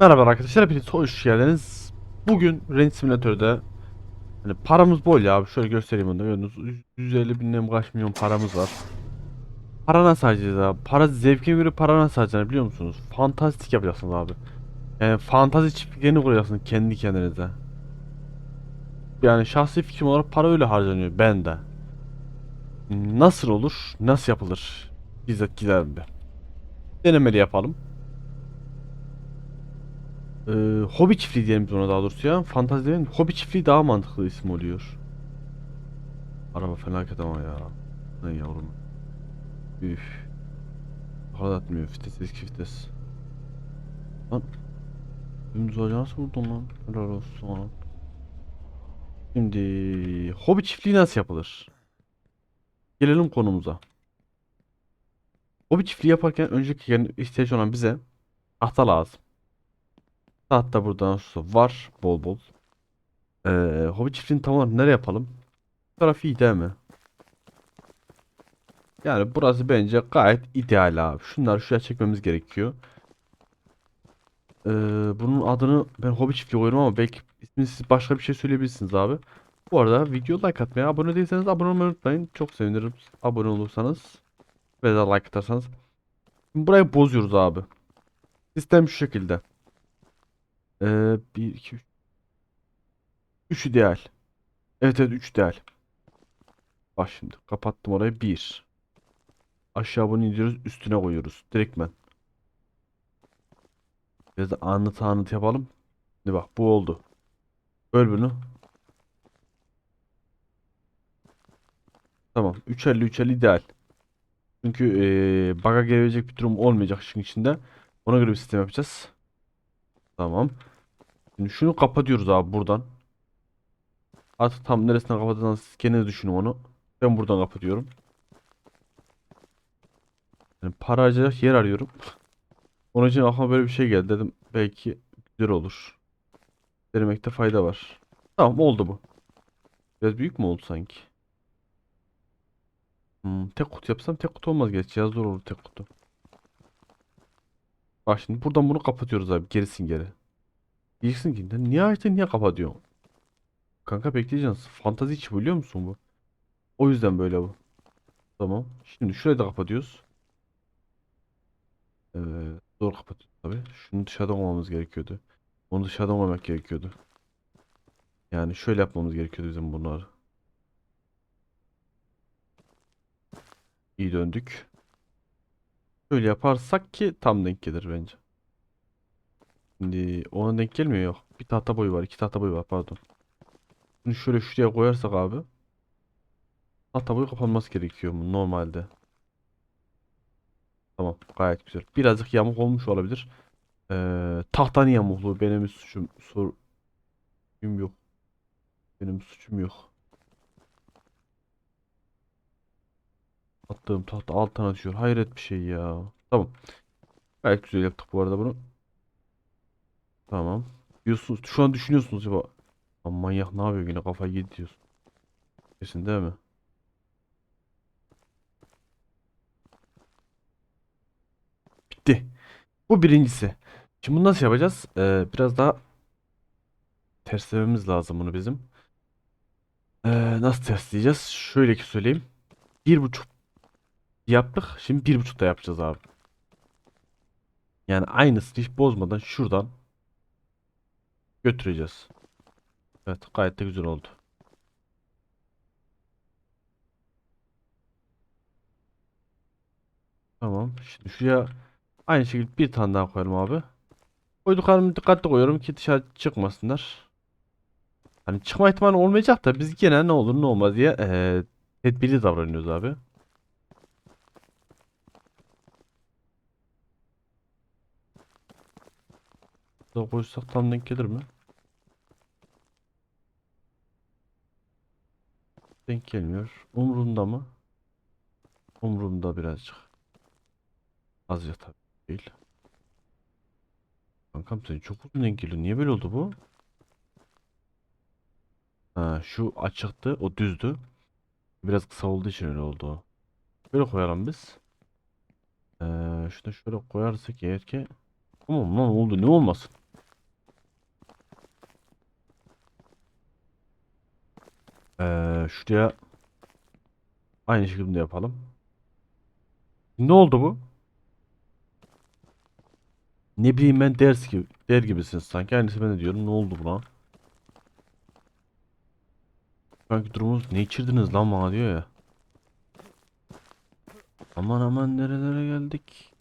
Merhaba arkadaşlar, hepiniz hoş geldiniz. Bugün Range Simulator'da hani paramız bol ya abi şöyle göstereyim onu gördünüz 150 binden kaç milyon paramız var. Para nasıl harcayacağız abi? Para zevkine göre para nasıl harcanır biliyor musunuz? Fantastik yapacaksınız abi. Yani fantazi çiftliklerini kuracaksınız kendi kendinize. Yani şahsi fikrim olarak para öyle harcanıyor ben de. Nasıl olur? Nasıl yapılır? Bizzat gidelim bir. Denemeli yapalım. Ee, hobi çiftliği diyelim ona daha doğrusu ya. Fantazi. Hobi çiftliği daha mantıklı isim oluyor. Araba felaket ama ya. Ne yavrum. Üf. Hard atmıyor. Vites eski vites. Lan. Dümdüz ağaca nasıl vurdun lan? Helal olsun sana. Şimdi hobi çiftliği nasıl yapılır? Gelelim konumuza. Hobi çiftliği yaparken öncelikle yani ihtiyaç olan bize tahta lazım. Hatta buradan su var bol bol. Ee, hobi çiftliğini tam olarak nereye yapalım? Bu taraf iyi değil mi? Yani burası bence gayet ideal abi. Şunları şuraya çekmemiz gerekiyor. Ee, bunun adını ben hobi çiftliği koyuyorum ama belki ismini siz başka bir şey söyleyebilirsiniz abi. Bu arada video like atmayı, abone değilseniz abone olmayı unutmayın. Çok sevinirim abone olursanız ve de like atarsanız. Şimdi burayı bozuyoruz abi. Sistem şu şekilde. Ee, 1, 2, 3. 3 ideal. Evet evet 3 ideal. Bak şimdi kapattım orayı 1. Aşağı bunu indiriyoruz üstüne koyuyoruz. Direktmen. Biraz da anlıt anlıt yapalım. Şimdi bak bu oldu. Böl bunu. Tamam 350 350 ideal. Çünkü ee, bug'a gelebilecek bir durum olmayacak işin içinde. Ona göre bir sistem yapacağız. Tamam. Şimdi şunu kapatıyoruz abi buradan. Artık tam neresinden kapatacağınız siz kendiniz düşünün onu. Ben buradan kapatıyorum. Yani para harcayacak yer arıyorum. Onun için aklıma böyle bir şey geldi dedim. Belki güzel olur. Denemekte fayda var. Tamam oldu bu. Biraz büyük mü oldu sanki? Hmm, tek kutu yapsam tek kutu olmaz gerçi ya zor olur tek kutu. Bak şimdi buradan bunu kapatıyoruz abi gerisin geri. Diyeceksin ki "Lan niye açtın niye kapatıyorsun? Kanka bekleyeceksin. Fantazi içi biliyor musun bu? O yüzden böyle bu. Tamam. Şimdi şurayı da kapatıyoruz. Evet. Zor kapatıyoruz tabii. Şunu dışarıdan olmamız gerekiyordu. Onu dışarıdan olmamak gerekiyordu. Yani şöyle yapmamız gerekiyordu bizim bunları. İyi döndük. Şöyle yaparsak ki tam denk gelir bence. Şimdi ona denk gelmiyor yok. Bir tahta boyu var. iki tahta boyu var pardon. Bunu şöyle şuraya koyarsak abi. Tahta boyu kapanması gerekiyor mu normalde. Tamam gayet güzel. Birazcık yamuk olmuş olabilir. Ee, tahtanın yamukluğu benim suçum. Sor suçum yok. Benim suçum yok. Attığım tahta altına düşüyor. Hayret bir şey ya. Tamam. Gayet güzel yaptık bu arada bunu. Tamam. Diyorsunuz, şu an düşünüyorsunuz acaba. Lan manyak ne yapıyor yine kafayı yedi diyorsun. Kesin değil mi? Bitti. Bu birincisi. Şimdi bunu nasıl yapacağız? Ee, biraz daha terslememiz lazım bunu bizim. Ee, nasıl tersleyeceğiz? Şöyle ki söyleyeyim. Bir buçuk yaptık. Şimdi bir buçuk da yapacağız abi. Yani aynısını hiç bozmadan şuradan götüreceğiz. Evet gayet de güzel oldu. Tamam. Şimdi şuraya aynı şekilde bir tane daha koyalım abi. Koyduklarımı dikkatli koyuyorum ki dışarı çıkmasınlar. Hani çıkma ihtimali olmayacak da biz gene ne olur ne olmaz diye eee tedbirli davranıyoruz abi. Daha koysak tam denk gelir mi? Denk gelmiyor. Umrunda mı? Umrunda birazcık. Azıcık tabii değil. Kankam senin çok uzun denk geliyor. Niye böyle oldu bu? Ha, şu açıktı, o düzdü. Biraz kısa olduğu için öyle oldu. Böyle koyalım biz. Ee, şunu şöyle koyarsak eğer ki Tamam lan oldu ne olmasın. Ee, şuraya aynı şekilde yapalım. Ne oldu bu? Ne bileyim ben ders gibi der gibisiniz sanki. Aynısı ben de diyorum. Ne oldu buna? Sanki durumunuz ne içirdiniz lan bana diyor ya. Aman aman nerelere geldik.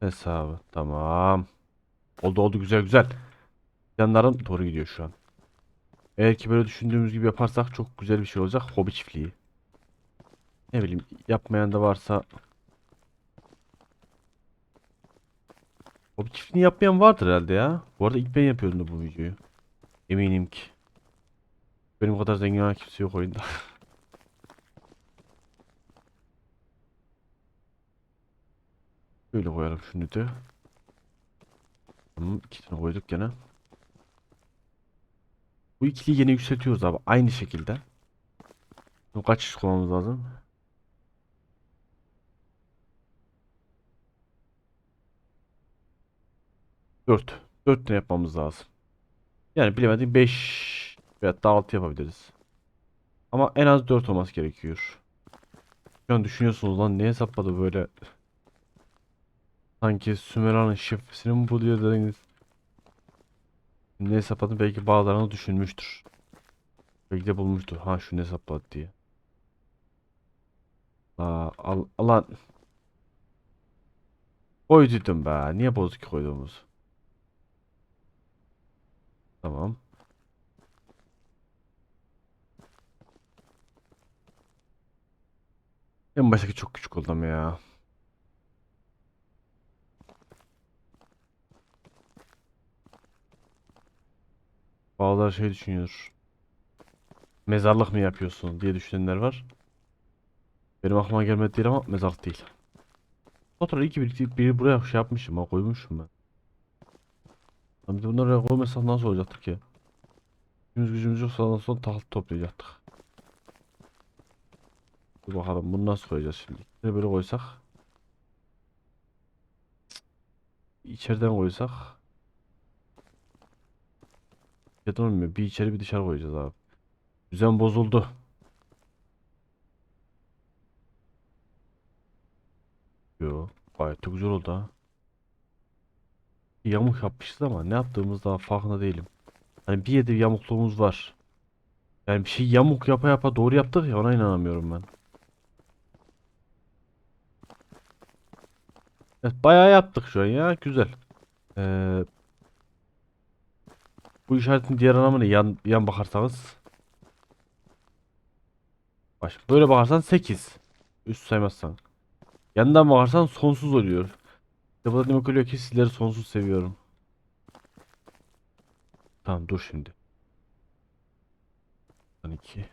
Hesabı. Tamam. Oldu oldu güzel güzel. Yanlarım doğru gidiyor şu an. Eğer ki böyle düşündüğümüz gibi yaparsak çok güzel bir şey olacak. Hobi çiftliği. Ne bileyim yapmayan da varsa Hobi çiftliğini yapmayan vardır herhalde ya. Bu arada ilk ben yapıyordum da bu videoyu. Eminim ki. Benim kadar zengin olan kimse yok oyunda. Böyle koyalım şunu da. Tamam ikisini koyduk gene. Bu ikiliyi yine yükseltiyoruz abi. Aynı şekilde. Bunu kaç iş koymamız lazım? Dört. Dört tane yapmamız lazım. Yani bilemedim 5 veya da 6 yapabiliriz. Ama en az 4 olması gerekiyor. Şu an düşünüyorsunuz lan ne hesapladı böyle sanki Sümera'nın şifresini mi buluyor dediniz. Ne hesapladım belki bazılarını düşünmüştür. Belki de bulmuştur. Ha şunu hesapladı diye. Aa, al, alan. Koyduydum be. Niye bozuk koyduğumuz? Tamam. En baştaki çok küçük oldu ama ya. Bazıları şey düşünüyor. Mezarlık mı yapıyorsun diye düşünenler var. Benim aklıma gelmedi değil ama mezarlık değil. Fotoğrafı iki bir, biri buraya şey yapmışım ha koymuşum ben. Lan bir de bunları oraya koymasak nasıl olacaktı ki? Gücümüz gücümüz yoksa sonra tahıl toplayacaktık. Dur bakalım bunu nasıl koyacağız şimdi? Böyle koysak. İçeriden koysak. Ya olmuyor. Bir içeri bir dışarı koyacağız abi. Düzen bozuldu. Yo, gayet de güzel oldu ha. Yamuk yapmışız ama ne yaptığımız daha farkında değilim. Hani bir yerde bir yamukluğumuz var. Yani bir şey yamuk yapa yapa doğru yaptık ya ona inanamıyorum ben. Evet bayağı yaptık şu an ya güzel. Ee, bu işaretin diğer anlamı? Yan, yan bakarsanız. Baş, böyle bakarsan 8. Üst saymazsan. Yandan bakarsan sonsuz oluyor. İşte bu da demek oluyor ki sizleri sonsuz seviyorum. Tamam dur şimdi. 12.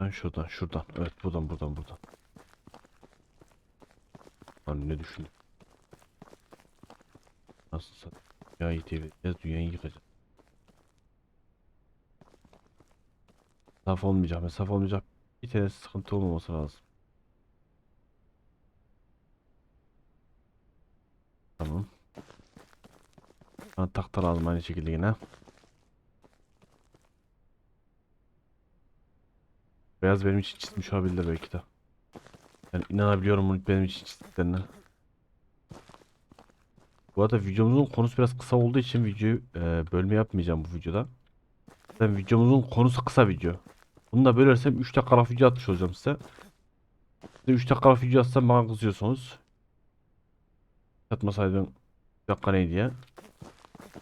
Ben şuradan şuradan. Evet buradan buradan buradan. Lan ne düşündün? Nasıl sat? Dünyayı devireceğiz, dünyayı yıkacağız. Mesaf olmayacak, mesaf olmayacak. Bir tane sıkıntı olmaması lazım. Tamam. Bana tahta lazım aynı şekilde yine. Beyaz benim için çizmiş olabilir belki de. Yani inanabiliyorum bunu benim için çizdiklerine. Bu arada videomuzun konusu biraz kısa olduğu için videoyu e, bölme yapmayacağım bu videoda. Zaten videomuzun konusu kısa video. Bunu da bölersem 3 dakikalık video atmış olacağım size. Size 3 dakikalık video atsam bana kızıyorsunuz. Atmasaydım 3 dakika ne diye.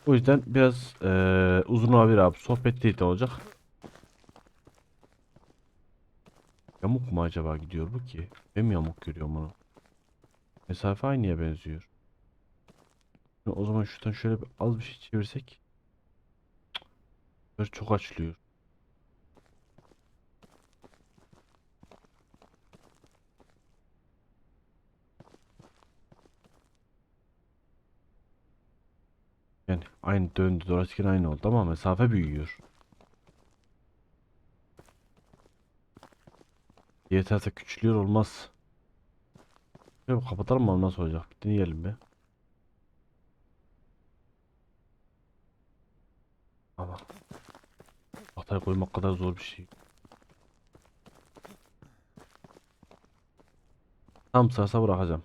O yüzden biraz e, uzun olabilir abi. Sohbet değil de olacak. Yamuk mu acaba gidiyor bu ki? Ben mi yamuk görüyorum bunu? Mesafe aynıya benziyor. Ya O zaman şuradan şöyle bir az bir şey çevirsek. Böyle çok açılıyor. Yani aynı döndü dolaşırken aynı oldu ama mesafe büyüyor. Yeterse küçülüyor olmaz. Kapatalım mı nasıl olacak? Bir deneyelim bir. Ama Tahtaya koymak kadar zor bir şey. Tam sırasa bırakacağım.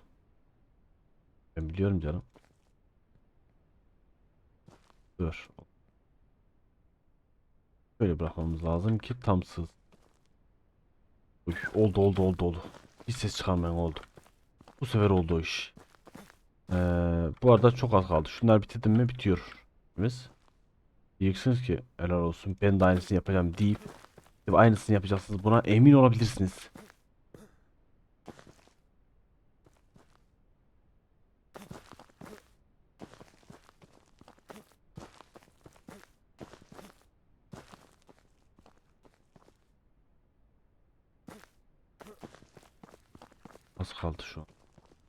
Ben biliyorum canım. Dur. Böyle bırakmamız lazım ki tam sığ. Uy, oldu oldu oldu oldu. Bir ses çıkarmayan oldu. Bu sefer oldu o iş. Ee, bu arada çok az kaldı. Şunlar bitirdim mi bitiyor. Biz. Diyeceksiniz ki helal olsun ben de aynısını yapacağım deyip aynısını yapacaksınız. Buna emin olabilirsiniz. Az kaldı şu an.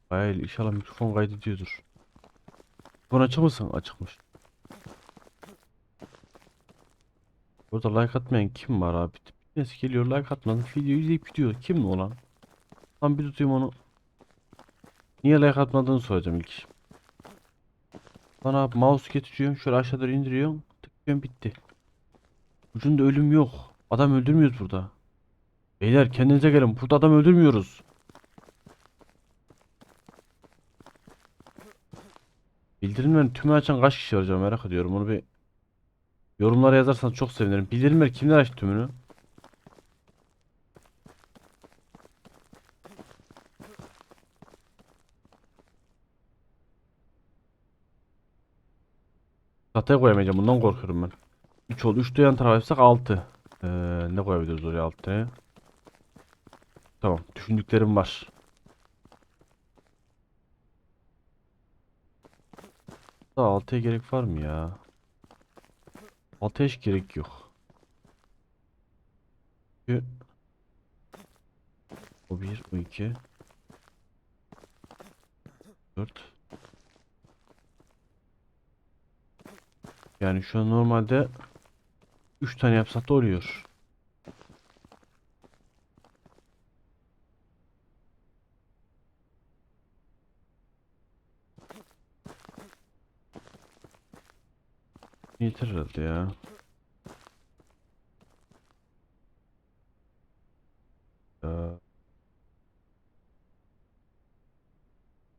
Hayır inşallah mikrofon kaydediyordur. Mikrofon açık mısın? Açıkmış. Burada like atmayan kim var abi? Neyse geliyor like atmadan videoyu izleyip gidiyor. Kim mi olan? Tam bir tutayım onu. Niye like atmadığını soracağım ilk. Bana abi mouse getiriyorsun şöyle aşağı doğru indiriyorsun. Tıklıyorsun bitti. Ucunda ölüm yok. Adam öldürmüyoruz burada. Beyler kendinize gelin. Burada adam öldürmüyoruz. Bildirimlerin tümü açan kaç kişi var acaba merak ediyorum. Onu bir yorumlara yazarsanız çok sevinirim. Bildirimler kimler açtı tümünü? Tahtaya koyamayacağım. Bundan korkuyorum ben. 3 oldu. 3 duyan tarafa yapsak 6. Ee, ne koyabiliriz oraya 6'ya? Tamam. Düşündüklerim var. Daha 6'ya gerek var mı ya? 6'ya hiç gerek yok. O 1, bu 2 4 Yani şu an normalde 3 tane yapsak da oluyor. Yeter herhalde ya. Ya.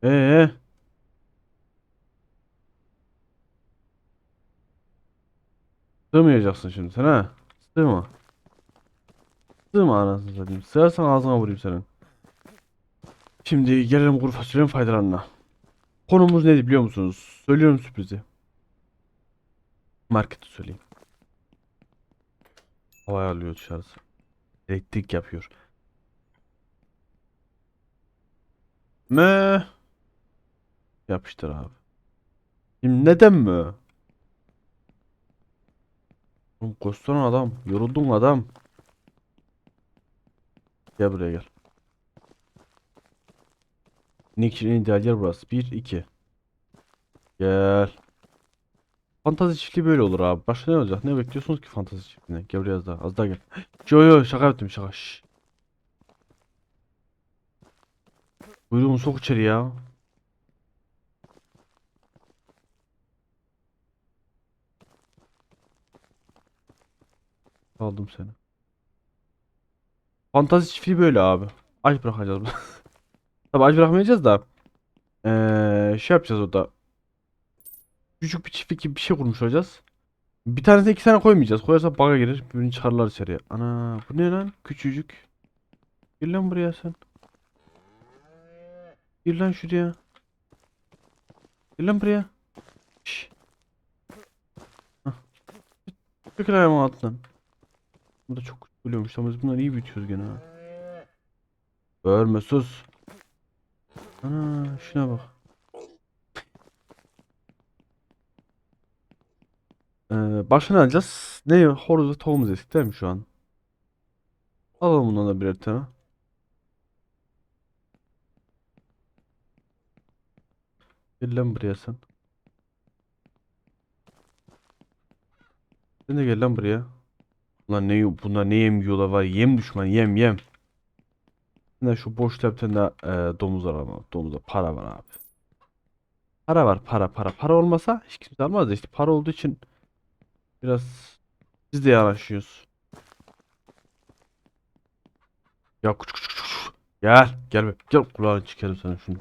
Ee? Sığmayacaksın şimdi sen ha? Sığma. Sığma anasını satayım. Sığarsan ağzına vurayım senin. Şimdi gelelim kuru fasulyenin faydalarına. Konumuz neydi biliyor musunuz? Söylüyorum sürprizi. Marketi söyleyeyim. Hava alıyor dışarısı. Elektrik yapıyor. Mü? Yapıştır abi. Şimdi neden mi? Oğlum koşsana adam. Yoruldun adam. Gel buraya gel. Nick için en ideal yer burası. 1, 2. Gel. Fantazi çiftliği böyle olur abi. Başka ne olacak? Ne bekliyorsunuz ki fantazi çiftliğine? Gel buraya az daha. Az daha gel. Yo yo şaka yaptım şaka. Şşş. Buyruğumu sok içeri ya. Aldım seni. Fantazi çiftliği böyle abi. Aç bırakacağız. Tabii aç bırakmayacağız da. Eee şey yapacağız orada. Küçük bir çiftlik gibi bir şey kurmuş olacağız. Bir tanesine iki tane koymayacağız. Koyarsak bug'a girer. Birini çıkarırlar içeriye. Ana bu ne lan? Küçücük. Gir lan buraya sen. Gir lan şuraya. Gir lan buraya. Şşş. Çekil ayağımın altından. Bu da çok küçük oluyormuş ama biz bunları iyi büyütüyoruz gene ha. Örme sus. Ana şuna bak. Ee, başını alacağız. Ne? Horoz ve tohumuz eksik değil mi şu an? Alalım bundan da birer tane. Gel lan buraya sen. Sen de gel lan buraya. Bunlar ne bunlar ne yem yiyorlar var. Yem düşman yem yem. De şu bir tane daha, e, domuz var ama. Domuzda para var abi. Para var para para. Para olmasa hiç kimse almaz işte para olduğu için Biraz biz de yanaşıyoruz. Ya kuş kuş kuş. Gel. Gel be. Gel kulağını çıkarım sana şunu.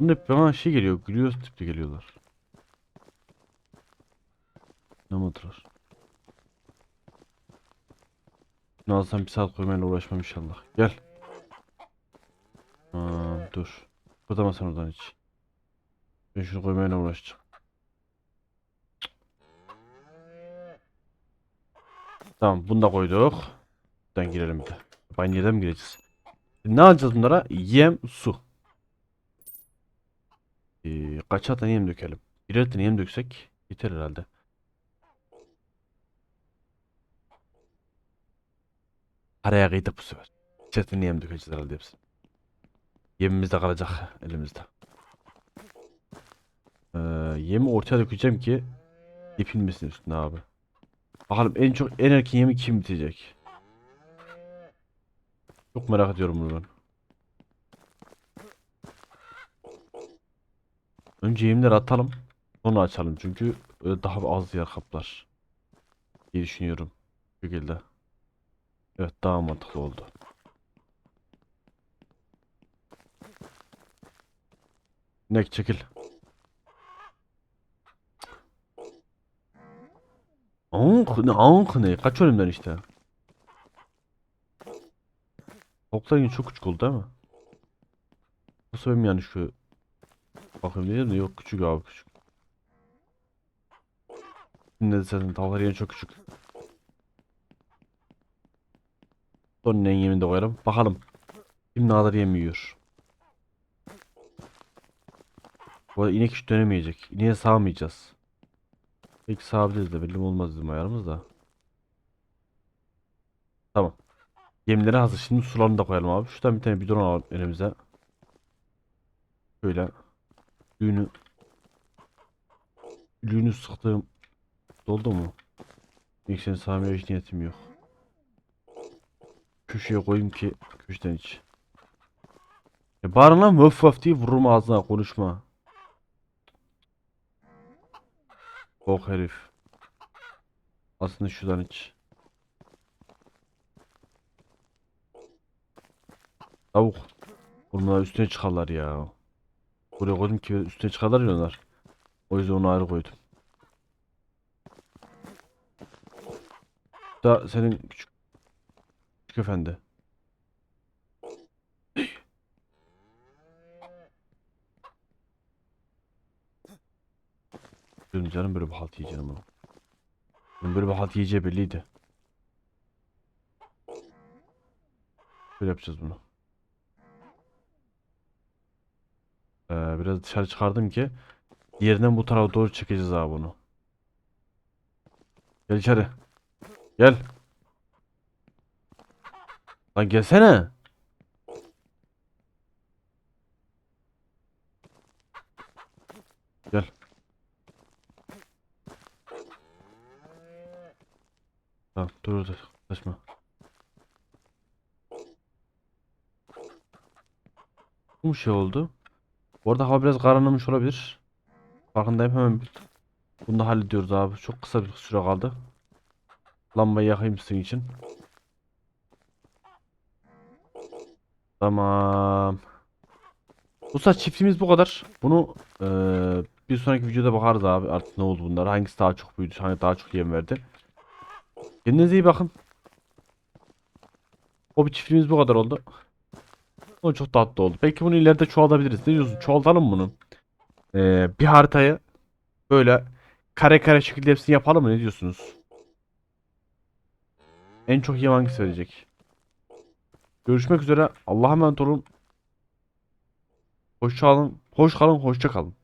Bunun hep bana şey geliyor. Gülüyoruz tipli geliyorlar. Ne mıdırlar? Nazdan bir saat koymayla uğraşmam inşallah. Gel. Aa, dur. Kurtamazsan oradan hiç. Ben şunu koymayla uğraşacağım. Tamam bunu da koyduk. Buradan girelim bir de. Banyodan mı gireceğiz? Ne alacağız bunlara? Yem, su. Ee, kaç tane yem dökelim? Birer tane yem döksek yeter herhalde. Araya kıydık bu sefer. İçer tane yem dökeceğiz herhalde hepsini. Yemimiz de kalacak elimizde. Ee, yemi ortaya dökeceğim ki dipinmesin üstüne abi. Bakalım en çok en erken yemi kim bitecek? Çok merak ediyorum bunu ben. Önce yemleri atalım. Sonra açalım çünkü öyle daha az yer kaplar. diye düşünüyorum. Bu şekilde. Evet daha mantıklı oldu. Ne çekil. Ank ne ank ne? Kaç önümden işte. Topların çok küçük oldu değil mi? Nasıl benim yani şu Bakayım diyeceğim de yok küçük abi küçük. Ne de zaten tavuklar yine çok küçük. Son en yemini de koyalım. Bakalım. Kim ne kadar yem yiyor. Bu inek hiç dönemeyecek. İneğe sağmayacağız. Peki sağabiliriz de belli olmaz bizim ayarımız da. Tamam. Yemleri hazır. Şimdi sularını da koyalım abi. Şuradan bir tane bidon alalım elimize. Şöyle. Düğünü Düğünü sıktığım doldu mu? İlk sağmaya hiç niyetim yok. Köşeye koyayım ki köşeden hiç. E bari lan vöf vöf diye vururum ağzına konuşma. Bok herif. Aslında şuradan hiç. Tavuk. Bunlar üstüne çıkarlar ya. Buraya koydum ki üstüne çıkarlar ya onlar. O yüzden onu ayrı koydum. Da senin küçük, küçük efendi. Diyorum canım böyle bir halt yiyeceğim ama. Ben böyle bir halt yiyeceği belliydi. Böyle yapacağız bunu. Ee, biraz dışarı çıkardım ki diğerinden bu tarafa doğru çekeceğiz abi bunu. Gel içeri. Gel. Lan gelsene. Gel. Tamam dur dur kaçma. Bu şey oldu. Bu arada hava biraz karanlamış olabilir. Farkındayım hemen bir- bunu da hallediyoruz abi. Çok kısa bir süre kaldı. Lambayı yakayım sizin için. Tamam. Saç çiftimiz bu kadar. Bunu eee, bir sonraki videoda bakarız abi artık ne oldu bunlar. Hangisi daha çok büyüdü, hangi daha çok yem verdi. Kendinize iyi bakın. Hobi çiftliğimiz bu kadar oldu. O çok tatlı oldu. Belki bunu ileride çoğaltabiliriz. Ne diyorsun? Çoğaltalım bunu. Ee, bir haritayı böyle kare kare şekilde hepsini yapalım mı? Ne diyorsunuz? En çok yem hangisi verecek? Görüşmek üzere. Allah'a emanet olun. Hoşça kalın. Hoş kalın. Hoşça kalın.